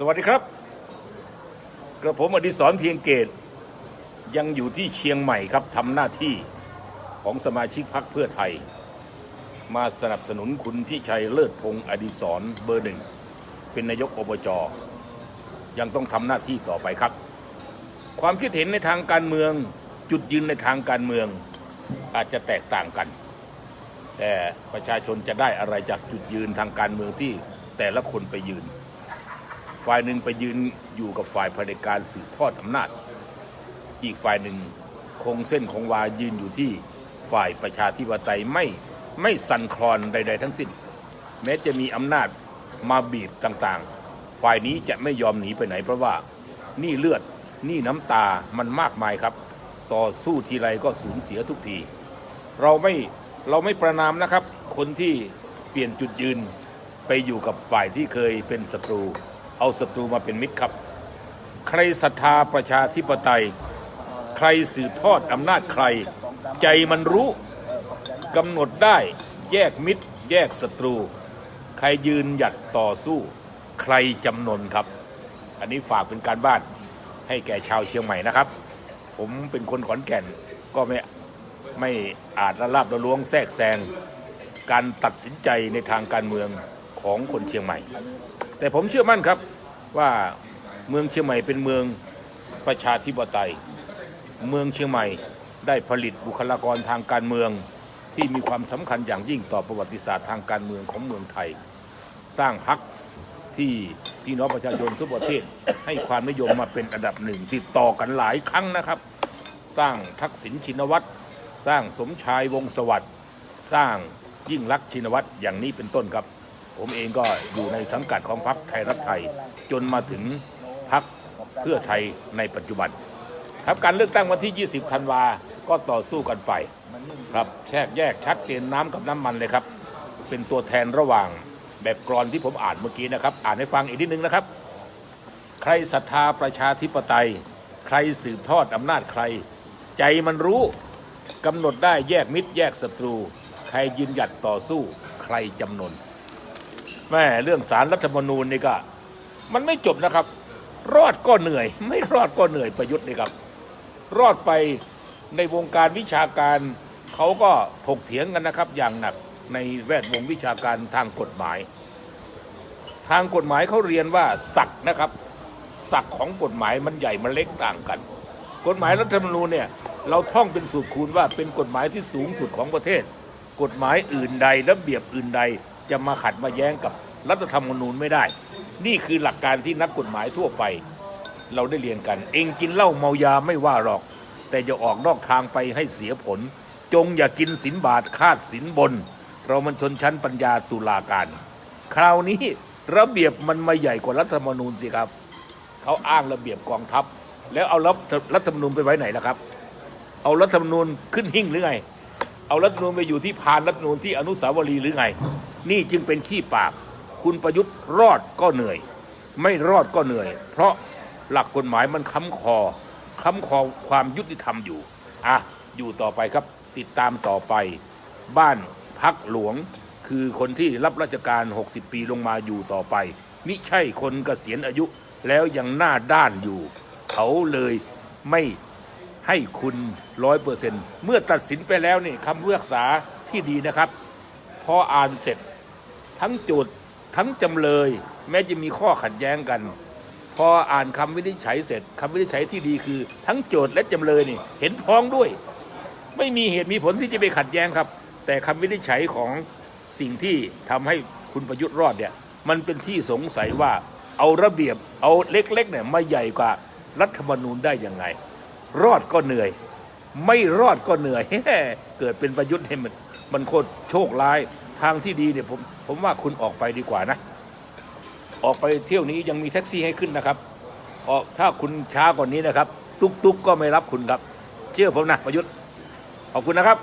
สวัสดีครับ กระผมอดิศรเพียงเกต ยังอยู่ที่เชียงใหม่ครับทำหน้าที่ของสมาชิกพรรคเพื่อไทย มาสนับสนุนคุณพิชัยเลิศพงศ์อดิศรเบอร์หนึ่ง เป็นนายกอบจ ยังต้องทำหน้าที่ต่อไปครับ ความคิดเห็นในทางการเมืองจุดยืนในทางการเมืองอาจจะแตกต่างกัน แต่ประชาชนจะได้อะไรจากจุดยืนทางการเมืองที่แต่ละคนไปยืน ฝ่ายหนึ่งไปยืนอยู่กับฝ่ายเผด็จการสืบทอดอำนาจ อีกฝ่ายหนึ่งคงเส้นคงวายืนอยู่ที่ฝ่ายประชาธิปไตยไม่ไม่สั่นคลอนใด ๆ ทั้งสิ้น แม้จะมีอำนาจมาบีบต่างๆ ฝ่ายนี้จะไม่ยอมหนีไปไหนเพราะว่านี่เลือดนี่น้ำตามันมากมายครับ ต่อสู้ทีไรก็สูญเสียทุกที เราไม่เราไม่ประนามนะครับ คนที่เปลี่ยนจุดยืนไปอยู่กับฝ่ายที่เคยเป็นศัตรู เอาศัตรูมาเป็นมิตรครับ ใครศรัทธาประชาธิปไตย ใครสืบทอดอำนาจใคร ใจมันรู้กำหนดได้แยกมิตร แยกศัตรู ใครยืนหยัดต่อสู้ ใครจำนนครับ อันนี้ฝากเป็นการบ้านให้แก่ชาวเชียงใหม่นะครับ ผมเป็นคนขอนแก่นก็ไม่ไม่อาจละลาบละล้วงแทรกแซงการตัดสินใจในทางการเมืองของคนเชียงใหม่ แต่ผมเชื่อมั่นครับ ว่าเมืองเชียงใหม่เป็นเมืองประชาธิปไตย เมืองเชียงใหม่ได้ผลิตบุคลากรทางการเมืองที่มีความสำคัญอย่างยิ่งต่อประวัติศาสตร์ทางการเมืองของเมืองไทย สร้างพรรคที่พี่น้องประชาชนทั่วประเทศให้ความนิยมมาเป็นอันดับหนึ่งติดต่อกันหลายครั้งนะครับ สร้างทักษิณชินวัตรสร้างสมชายวงศสวัสดิ์สร้างยิ่งรักชินวัตรอย่างนี้เป็นต้นครับ ผมเองก็อยู่ในสังกัดของพรรคไทยรักไทย จนมาถึงพรรคเพื่อไทยในปัจจุบัน ครับการเลือกตั้งวันที่ 20 ธันวา ก็ต่อสู้กันไป ครับแชกแยกชัดเจนน้ำกับน้ำมันเลยครับ เป็นตัวแทนระหว่างแบบกรอนที่ผมอ่านเมื่อกี้นะครับ อ่านให้ฟังอีกนิดนึงนะครับ ใครศรัทธาประชาธิปไตย ใครสืบทอดอำนาจใคร ใจมันรู้กำหนดได้แยกมิตรแยกศัตรู ใครยืนหยัดต่อสู้ ใครจำนน แม่เรื่องสารรัฐธรรมนูญนี่ก็ มันไม่จบนะครับ รอดก็เหนื่อย ไม่รอดก็เหนื่อยประยุทธ์นี่ครับ รอดไปในวงการวิชาการเขาก็ถกเถียงกันนะครับ อย่างหนักในแวดวงวิชาการทางกฎหมาย ทางกฎหมายเขาเรียนว่าศักนะครับศักของกฎหมายมันใหญ่มันเล็กต่างกัน กฎหมายรัฐธรรมนูญเนี่ยเราท่องเป็นสูตรคูณว่าเป็นกฎหมายที่สูงสุดของประเทศ กฎหมายอื่นใดระเบียบอื่นใด จะมาขัดมาแย้งกับรัฐธรรมนูญไม่ได้ นี่คือหลักการที่นักกฎหมายทั่วไป เราได้เรียนกัน เองกินเหล้าเมายาไม่ว่าหรอก แต่อย่าออกนอกทางไปให้เสียผล จงอย่ากินสินบาทคาดสินบน เรามันชนชั้นปัญญาตุลาการ คราวนี้ระเบียบมันมาใหญ่กว่ารัฐธรรมนูญสิครับเขาอ้างระเบียบกองทัพ แล้วเอารัฐรัฐธรรมนูญไปไว้ไหนล่ะครับ เอารัฐธรรมนูญขึ้นหิ้งหรือไง เอารัฐธรรมนูญไปอยู่ที่พานรัฐธรรมนูญที่อนุสาวรีย์หรือไง นี่จึงเป็นขี้ปาก คุณประยุทธ์รอดก็เหนื่อย ไม่รอดก็เหนื่อย เพราะหลักกฎหมายมันค้ำคอ ค้ำคอความยุติธรรมอยู่ อะ อยู่ต่อไปครับ ติดตามต่อไป บ้านพักหลวง คือคนที่รับราชการ 60 ปีลงมาอยู่ต่อไป มิใช่คนเกษียณอายุแล้วยังหน้าด้านอยู่ เขาเลยไม่ให้คุณร้อยเปอร์เซ็นต์เมื่อตัดสินไปแล้วนี่คำพิพากษาที่ดีนะครับ พออ่านเสร็จ ทั้งโจทย์ทั้งจำเลย แม้จะมีข้อขัดแย้งกัน พออ่านคำวินิจฉัยเสร็จคำวินิจฉัยที่ดีคือ ทั้งโจทย์และจำเลยนี่เห็นพ้องด้วย ไม่มีเหตุมีผลที่จะไปขัดแย้งครับ แต่คำวินิจฉัยของสิ่งที่ทำให้คุณประยุทธ์รอดเนี่ยมันเป็นที่สงสัยว่าเอาระเบียบเอาเล็กๆเนี่ยมาใหญ่กว่ารัฐธรรมนูญได้ยังไง รอดก็เหนื่อย ไม่รอดก็เหนื่อย เกิดเป็นประยุทธ์ให้มันมันโคตรโชคร้าย ทางที่ดีเนี่ยผมผมว่าคุณออกไปดีกว่านะ ออกไปเที่ยวนี้ยังมีแท็กซี่ให้ขึ้นนะครับออกถ้าคุณช้ากว่านี้นะครับ ตุกตุกก็ไม่รับคุณครับ เชื่อผมนะประยุทธ์ขอบคุณนะครับ